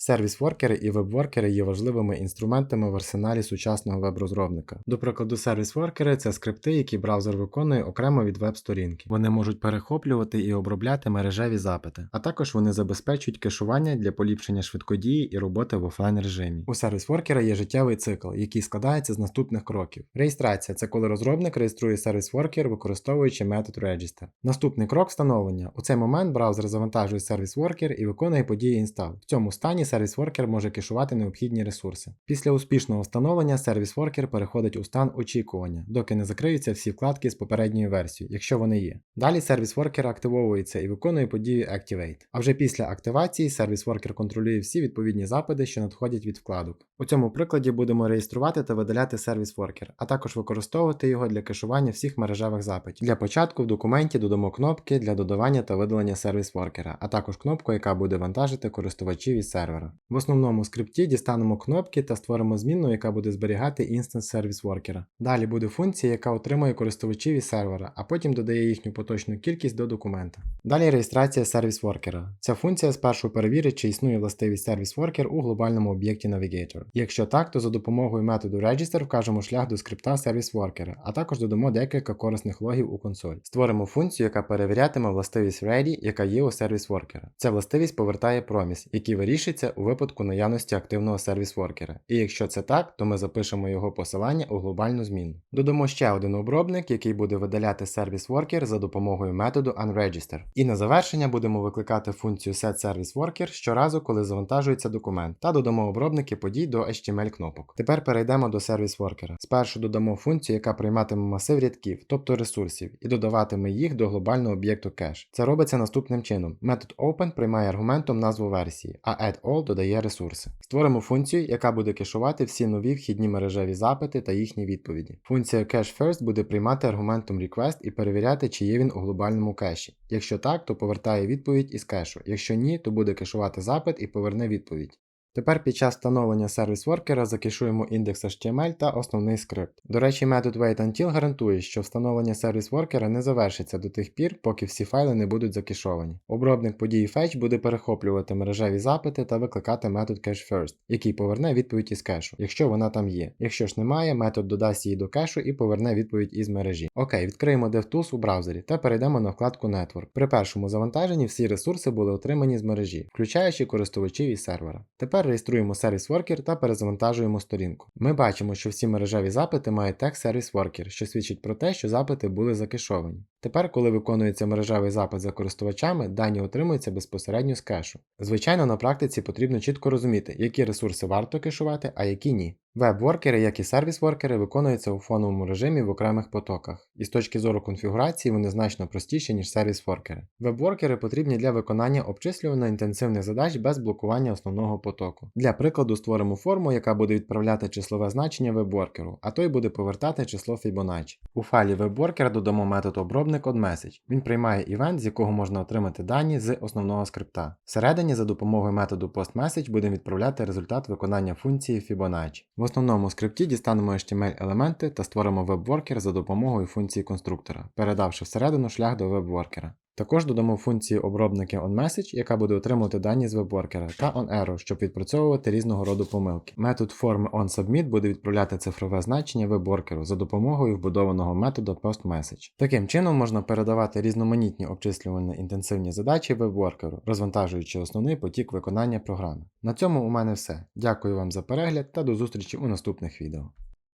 Сервіс-воркери і веб-воркери є важливими інструментами в арсеналі сучасного веб-розробника. До прикладу, сервіс-воркери це скрипти, які браузер виконує окремо від веб-сторінки. Вони можуть перехоплювати і обробляти мережеві запити, а також вони забезпечують кешування для поліпшення швидкодії і роботи в офлайн режимі. У сервіс-воркера є життєвий цикл, який складається з наступних кроків. Реєстрація це коли розробник реєструє сервіс-воркер, використовуючи метод Register. Наступний крок встановлення. У цей момент браузер завантажує сервіс-воркер і виконує події install. В цьому стані сервіс-воркер може кешувати необхідні ресурси. Після успішного встановлення сервіс-воркер переходить у стан очікування, доки не закриються всі вкладки з попередньою версією, якщо вони є. Далі сервіс-воркер активовується і виконує подію Activate. А вже після активації сервіс-воркер контролює всі відповідні запити, що надходять від вкладок. У цьому прикладі будемо реєструвати та видаляти сервіс-воркер, а також використовувати його для кешування всіх мережевих запитів. Для початку в документі додамо кнопки для додавання та видалення сервіс-воркера, а також кнопку, яка буде вантажити користувачів із сервера. В основному скрипті дістанемо кнопки та створимо змінну, яка буде зберігати інстанс сервіс-воркера. Далі буде функція, яка отримує користувачів із сервера, а потім додає їхню поточну кількість до документа. Далі реєстрація сервіс-воркера. Ця функція спершу перевірить, чи існує властивість сервіс-воркер у глобальному об'єкті Navigator. Якщо так, то за допомогою методу Register вкажемо шлях до скрипта сервіс-воркера, а також додамо декілька корисних логів у консоль. Створимо функцію, яка перевірятиме властивість ready, яка є у сервіс-воркера. Ця властивість повертає проміс, який вирішиться у випадку наявності активного сервіс-воркера. І якщо це так, то ми запишемо його посилання у глобальну зміну. Додамо ще один обробник, який буде видаляти сервіс-воркер за допомогою методу unregister. І на завершення будемо викликати функцію setServiceWorker щоразу, коли завантажується документ, та додамо обробники подій до HTML кнопок. Тепер перейдемо до сервіс-воркера. Спершу додамо функцію, яка прийматиме масив рядків, тобто ресурсів, і додаватиме їх до глобального об'єкту кеш. Це робиться наступним чином: метод open приймає аргументом назву версії, а add-all додає ресурси. Створимо функцію, яка буде кешувати всі нові вхідні мережеві запити та їхні відповіді. Функція cache-first буде приймати аргументом request і перевіряти, чи є він у глобальному кеші. Якщо так, то повертає відповідь із кешу. Якщо ні, то буде кешувати запит і поверне відповідь. Тепер під час встановлення сервіс-воркера закешуємо індекс HTML та основний скрипт. До речі, метод WaitUntil гарантує, що встановлення сервіс-воркера не завершиться до тих пір, поки всі файли не будуть закешовані. Обробник події Fetch буде перехоплювати мережеві запити та викликати метод CacheFirst, який поверне відповідь із кешу, якщо вона там є. Якщо ж немає, метод додасть її до кешу і поверне відповідь із мережі. Окей, відкриємо DevTools у браузері та перейдемо на вкладку Network. При першому завантаженні всі ресурси були отримані з мережі, включаючи користувачів із сервера. Тепер реєструємо сервіс Worker та перезавантажуємо сторінку. Ми бачимо, що всі мережеві запити мають тег сервіс Worker, що свідчить про те, що запити були закешовані. Тепер, коли виконується мережевий запит за користувачами, дані отримуються безпосередньо з кешу. Звичайно, на практиці потрібно чітко розуміти, які ресурси варто кешувати, а які ні. Веб-воркери, як і сервіс-воркери, виконуються у фоновому режимі в окремих потоках, і з точки зору конфігурації вони значно простіші, ніж сервіс-воркери. Веб-воркери потрібні для виконання обчислювано інтенсивних задач без блокування основного потоку. Для прикладу створимо форму, яка буде відправляти числове значення веб-воркеру, а той буде повертати число Fibonacci. У файлі веб-воркера додамо метод обробник OddMessage. Він приймає івент, з якого можна отримати дані з основного скрипта. Всередині за допомогою методу PostMessage будемо відправляти результат виконання функції Fibonacci. В основному скрипті дістанемо HTML-елементи та створимо веб-воркер за допомогою функції конструктора, передавши всередину шлях до веб-воркера. Також додамо функції обробники onMessage, яка буде отримувати дані з веб-воркера, та onError, щоб відпрацьовувати різного роду помилки. Метод form onSubmit буде відправляти цифрове значення веб-воркеру за допомогою вбудованого методу postMessage. Таким чином можна передавати різноманітні обчислювально інтенсивні задачі веб-воркеру, розвантажуючи основний потік виконання програми. На цьому у мене все. Дякую вам за перегляд та до зустрічі у наступних відео.